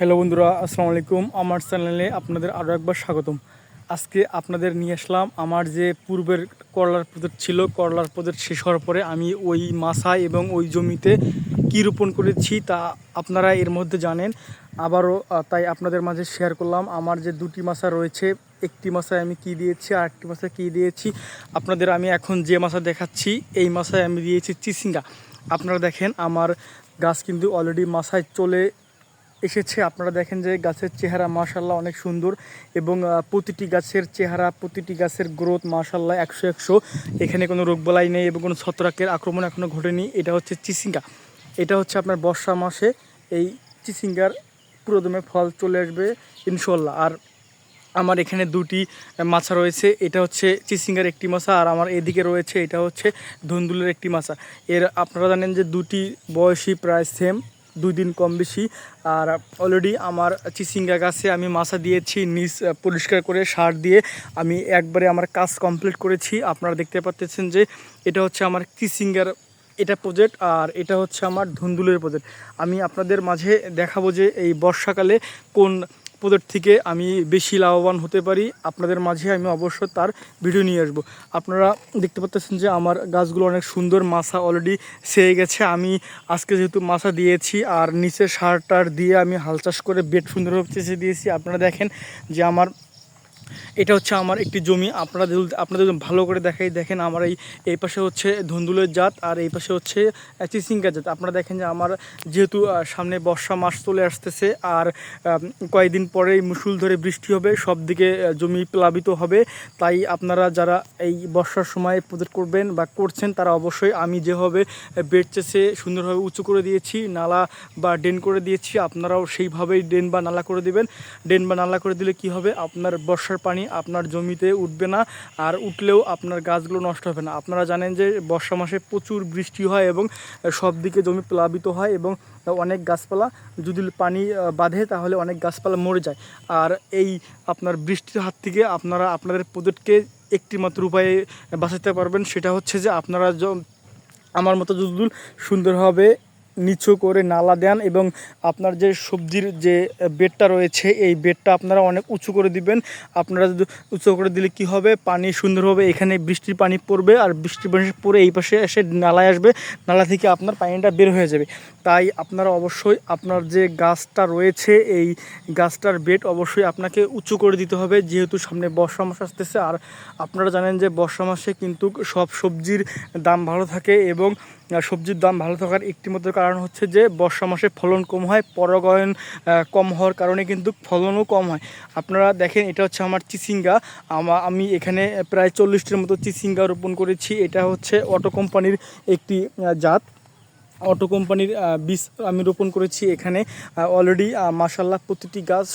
Hello বন্ধুরা, আসসালামু আলাইকুম। আমার চ্যানেলে আপনাদের আরও একবার স্বাগতম। আজকে আপনাদের নিয়ে আসলাম আমার যে পূর্বের করলার প্রজেক্ট ছিল, করলার প্রজেক্ট শেষ হওয়ার পরে আমি ওই মাসায় এবং ওই জমিতে কী রোপণ করেছি তা আপনারা এর মধ্যে জানেন। আবারও তাই আপনাদের মাঝে শেয়ার করলাম। আমার যে দুটি মাসা রয়েছে, একটি মাসায় আমি কি দিয়েছি, আর একটি মাসায় কী দিয়েছি, আপনাদের আমি এখন যে মাসা দেখাচ্ছি, এই মাসায় আমি দিয়েছি চিসিঙ্গা আপনারা দেখেন, আমার গাছ কিন্তু অলরেডি মাসায় চলে এসেছে। আপনারা দেখেন যে গাছের চেহারা মাশাল্লাহ অনেক সুন্দর এবং প্রতিটি গাছের চেহারা, প্রতিটি গাছের গ্রোথ মাশাল্লাহ একশো একশো। এখানে কোনো রোগবালাই নেই এবং কোনো ছত্রাকের আক্রমণ এখনও ঘটেনি। এটা হচ্ছে চিসিঙ্গা এটা হচ্ছে আপনার বর্ষা মাসে এই চিসিঙ্গার পুরোদমে ফল চলে আসবে ইনশাল্লাহ আর আমার এখানে দুটি মাছা রয়েছে। এটা হচ্ছে চিসিঙ্গার একটি মাছা আর আমার এদিকে রয়েছে, এটা হচ্ছে ধুন্দুলের একটি মাছা। এর, আপনারা জানেন যে দুটি বয়সী প্রায় সেম দুই দিন কম বেশি। আর অলরেডি আমার চিচিঙ্গা গাছে আমি মাছা দিয়েছি নিজ পরিষ্কার করে সার দিয়ে আমি একবারে আমার কাজ কমপ্লিট করেছি। আপনারা দেখতে পাচ্ছেন যে এটা হচ্ছে আমার চিচিঙ্গার এটা প্রজেক্ট আর এটা হচ্ছে আমার ধুন্দুলের প্রজেক্ট আমি আপনাদের মাঝে দেখাবো যে এই বর্ষাকালে কোন প্রজেক্ট থেকে আমি বেশি লাভবান হতে পারি। আপনাদের মাঝে আমি অবশ্য তার ভিডিও নিয়ে আসব। আপনারা দেখতে পাচ্ছেন যে আমার গাছগুলো অনেক সুন্দর, মাছা অলরেডি সেয়ে গেছে। আমি আজকে যেহেতু মাছা দিয়েছি আর নিচে সার টার দিয়ে আমি হাল চাষ করে বেড সুন্দরভাবে চেষে দিয়েছি। আপনারা দেখেন যে আমার এটা হচ্ছে আমার একটি জমি। আপনারা আপনাদের ভালো করে দেখাই, দেখেন আমার এই এই পাশে হচ্ছে ধুন্দুলের জাত আর এই পাশে হচ্ছে চিচিঙ্গা জাত। আপনারা দেখেন যে আমার যেহেতু সামনে বর্ষা মাস চলে আসতেছে আর কয়েকদিন পরেই মুসুল ধরে বৃষ্টি হবে সব দিকে জমি প্লাবিত হবে। তাই আপনারা যারা এই বর্ষার সময় প্রজেক্ট করবেন বা করছেন, তারা অবশ্যই আমি যেভাবে বেড চেসে সুন্দরভাবে উঁচু করে দিয়েছি, নালা বা ড্রেন করে দিয়েছি, আপনারাও সেইভাবেই ড্রেন বা নালা করে দিবেন। ড্রেন বা নালা করে দিলে কি হবে? আপনার বর্ষার পানি আপনার জমিতে উঠবে না আর উঠলেও আপনার গাছগুলো নষ্ট হবে না। আপনারা জানেন যে বর্ষা মাসে প্রচুর বৃষ্টি হয় এবং সব দিকে জমি প্লাবিত হয় এবং অনেক গাছপালা যদি পানি বাঁধে তাহলে অনেক গাছপালা মরে যায়। আর এই আপনার বৃষ্টির হাত থেকে আপনারা আপনাদের প্রজেক্টকে একটি মাত্র উপায়ে বাঁচাতে পারবেন, সেটা হচ্ছে যে আপনারা আমার মতো যদি সুন্দরভাবে নিচু করে নালা দেন এবং আপনার যে সবজির যে বেডটা রয়েছে, এই বেডটা আপনারা অনেক উঁচু করে দিবেন। আপনারা যদি উঁচু করে দিলে কি হবে? পানি সুন্দরভাবে এখানে বৃষ্টির পানি পড়বে আর বৃষ্টির পানি পড়ে এই পাশে এসে নালায় আসবে। নালা থেকে আপনার পানিটা বের হয়ে যাবে। তাই আপনারা অবশ্যই আপনার যে গাছটা রয়েছে, এই গাছটার বেড অবশ্যই আপনাকে উঁচু করে দিতে হবে। যেহেতু সামনে বর্ষা মাস আসতেছে, আর আপনারা জানেন যে বর্ষা মাসে কিন্তু সব সবজির দাম ভালো থাকে এবং সবজির দাম ভালো থাকার একটি মতো কারণ হচ্ছে যে বর্ষা মাসে ফলন কম হয়, পরাগায়ন কম হওয়ার কারণে কিন্তু ফলনও কম হয়। আপনারা দেখেন, এটা হচ্ছে আমার চিচিঙ্গা। আমা- এখানে প্রায় চল্লিশটির মতো চিচিঙ্গা রোপণ করেছি। এটা হচ্ছে অটো কোম্পানির একটি জাত। অটো কোম্পানির বীজ আমি রোপণ করেছি এখানে। অলরেডি মাসাল্লাহ প্রতিটি গাছ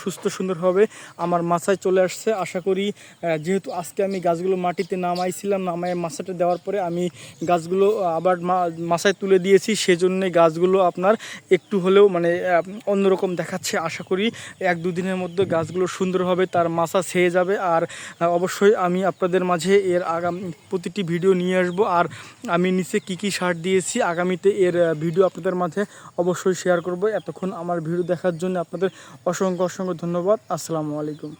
সুস্থ সুন্দরভাবে আমার মাছায় চলে আসছে। আশা করি যেহেতু আজকে আমি গাছগুলো মাটিতে নামাইছিলাম, নামায় মাছাটা দেওয়ার পরে আমি গাছগুলো আবার মাছায় তুলে দিয়েছি। সেজন্য গাছগুলো আপনার একটু হলেও মানে অন্যরকম দেখাচ্ছে। আশা করি, এক দুদিনের মধ্যে গাছগুলো সুন্দরভাবে তার মাছা ছেয়ে যাবে। আর অবশ্যই আমি আপনাদের মাঝে এর আগাম, প্রতিটি ভিডিও নিয়ে আসব। আর আমি নিচে কি কি সার দিয়েছি আগামীতে এর ভিডিও আপনাদের মাঝে অবশ্যই শেয়ার করব। এতক্ষণ আমার ভিডিও দেখার জন্য আপনাদের অসংখ্য অসংখ্য ধন্যবাদ। আসসালামু আলাইকুম।